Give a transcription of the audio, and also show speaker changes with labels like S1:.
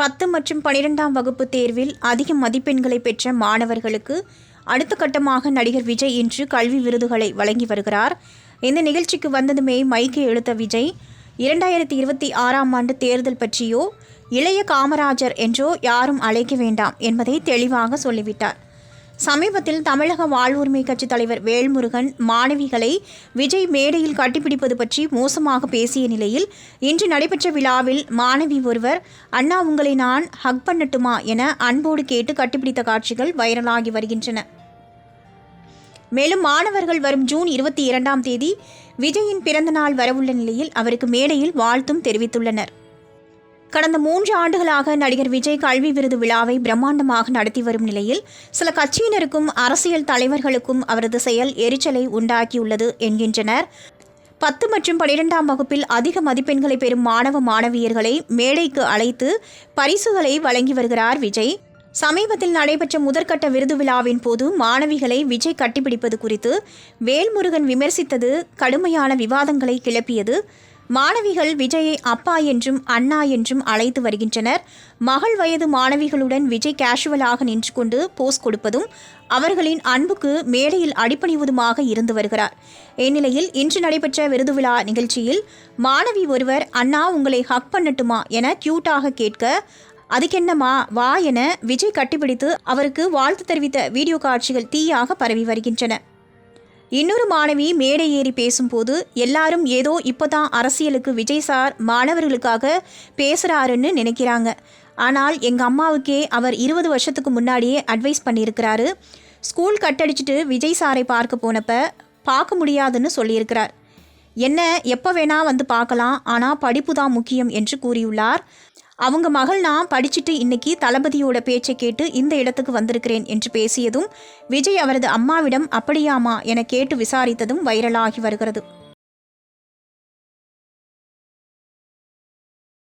S1: பத்து மற்றும் பனிரெண்டாம் வகுப்பு தேர்வில் அதிக மதிப்பெண்களை பெற்ற மாணவர்களுக்கு அடுத்த கட்டமாக நடிகர் விஜய் இன்று கல்வி விருதுகளை வழங்கி வருகிறார். இந்த நிகழ்ச்சிக்கு வந்ததுமே மைக்கை எழுத்த விஜய் இரண்டாயிரத்தி இருபத்தி ஆறாம் ஆண்டு தேர்தல் பற்றியோ இளைய காமராஜர் என்றோ யாரும் அழைக்க வேண்டாம் என்பதை தெளிவாக சொல்லிவிட்டார். சமீபத்தில் தமிழக வாழ்வுரிமை கட்சித் தலைவர் வேல்முருகன் மாணவிகளை விஜய் மேடையில் கட்டிப்பிடிப்பது பற்றி மோசமாக பேசிய நிலையில் இன்று நடைபெற்ற விழாவில் மாணவி ஒருவர் அண்ணா உங்களை நான் ஹக் பண்ணட்டுமா? என அன்போடு கேட்டு கட்டிப்பிடித்த காட்சிகள் வைரலாகி வருகின்றன. மேலும் மாணவர்கள் வரும் ஜூன் இருபத்தி இரண்டாம் தேதி விஜயின் பிறந்தநாள் வரவுள்ள நிலையில் அவருக்கு மேடையில் வாழ்த்தும் தெரிவித்துள்ளனர். கடந்த மூன்று ஆண்டுகளாக நடிகர் விஜய் கல்வி விருது விழாவை பிரம்மாண்டமாக நடத்தி வரும் நிலையில் சில கட்சியினருக்கும் அரசியல் தலைவர்களுக்கும் அவரது செயல் எரிச்சலை உண்டாக்கியுள்ளது என்கின்றனர். பத்து மற்றும் பனிரெண்டாம் வகுப்பில் அதிக மதிப்பெண்களை பெறும் மாணவ மாணவியர்களை மேடைக்கு அழைத்து பரிசுகளை வழங்கி வருகிறார் விஜய். சமீபத்தில் நடைபெற்ற முதற்கட்ட விருது விழாவின் போது மாணவிகளை விஜய் கட்டிப்பிடிப்பது குறித்து வேல்முருகன் விமர்சித்தது கடுமையான விவாதங்களை கிளப்பியது. மாணவிகள் விஜயை அப்பா என்றும் அண்ணா என்றும் அழைத்து வருகின்றனர். மகள் வயது மாணவிகளுடன் விஜய் கேஷுவலாக நின்று கொண்டு போஸ் கொடுப்பதும் அவர்களின் அன்புக்கு மேடையில் அடிப்பணிவதுமாக இருந்து வருகிறார். இந்நிலையில் இன்று நடைபெற்ற விருது விழா நிகழ்ச்சியில் மாணவி ஒருவர் அண்ணா உங்களை ஹக் பண்ணட்டுமா என கியூட்டாக கேட்க அதுக்கென்னமா வா என விஜய் கட்டிப்பிடித்து அவருக்கு வாழ்த்து தெரிவித்த வீடியோ காட்சிகள் தீயாக பரவி வருகின்றன. இன்னொரு மாணவி மேடை ஏறி பேசும்போது எல்லாரும் ஏதோ இப்போதான் அரசியலுக்கு விஜய் சார் மாணவர்களுக்காக பேசுகிறாருன்னு நினைக்கிறாங்க. ஆனால் எங்கள் அம்மாவுக்கே அவர் இருபது வருஷத்துக்கு முன்னாடியே அட்வைஸ் பண்ணியிருக்கிறாரு. ஸ்கூல் கட்டடிச்சிட்டு விஜய் சாரை பார்க்க போனப்ப பார்க்க முடியாதுன்னு சொல்லியிருக்கிறார். என்ன எப்போ வேணா வந்து பார்க்கலாம் ஆனால் படிப்பு தான் முக்கியம் என்று கூறியுள்ளார். அவங்க மகள் நான் படிச்சுட்டு இன்னைக்கு தளபதியோட பேச்சை கேட்டு இந்த இடத்துக்கு வந்திருக்கிறேன் என்று பேசியதும் விஜய் அவரது அம்மாவிடம் அப்படியாமா என கேட்டு விசாரித்ததும் வைரலாகி வருகிறது.